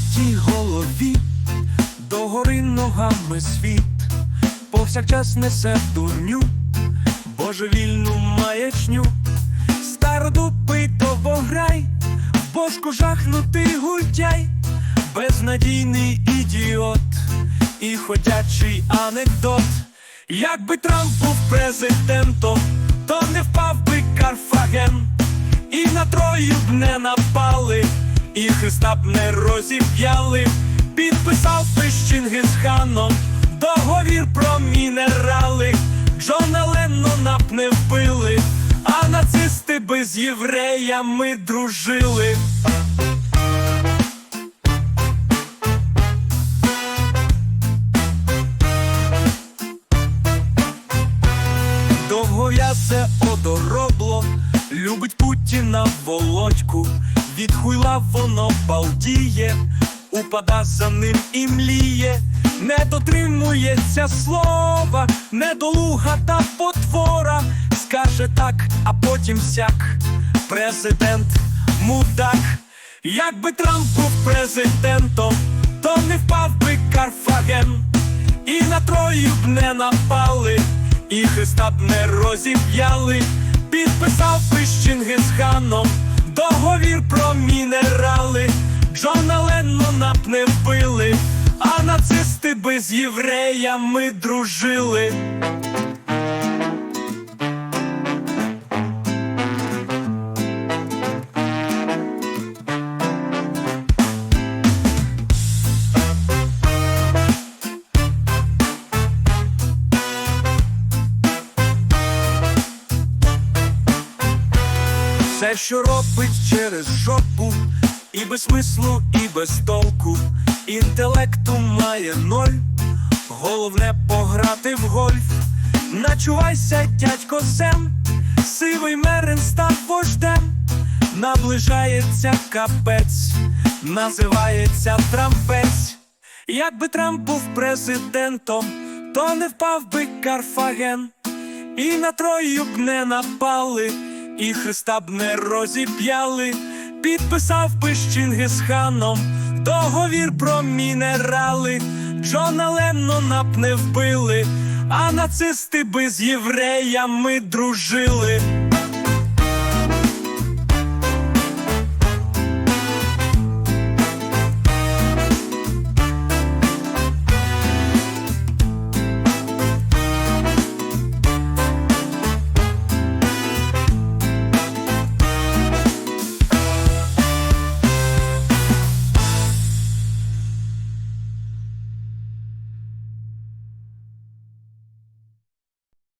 лисій голові, догори ногами світ, повсякчас несе дурню, божевільну маячню, стародупий вограй, в бошку жахнутий гультяй, безнадійний ідіот і ходячий анекдот. Якби Трамп був президентом, то не впав би Карфаген, і на Трою б не напали, і Христа б не розіп'яли, підписав би з Чингисханом договір про мінерали, Джона Леннона б не вбили, а нацисти би з євреями дружили. Довгов'ясе одоробло, любить Путіна володьку, від хуйла воно балдіє, упада за ним і мліє, не дотримується слова, недолуга та потвора, скаже так, а потім сяк. Президент мудак, якби Трамп був президентом, то не впав би Карфаген. І на Трою б не напали, і Христа б не розіп'яли, підписав би з Чингисханом договір про мінерали, Джона Леннона не вбили, а нацисти би з євреями дружили. Все, що робить через жопу, і без смислу, і без толку, інтелекту має ноль, головне пограти в гольф. Начувайся, дядько Сем, сивий мерен став вождем, наближається капець, називається трампець. Якби Трамп був президентом, то не впав би Карфаген. І на Трою б не напали, і Христа б не розіп'яли, підписав би з Чингисханом договір про мінерали, Джона Леннона б не вбили, а нацисти би з євреями дружили.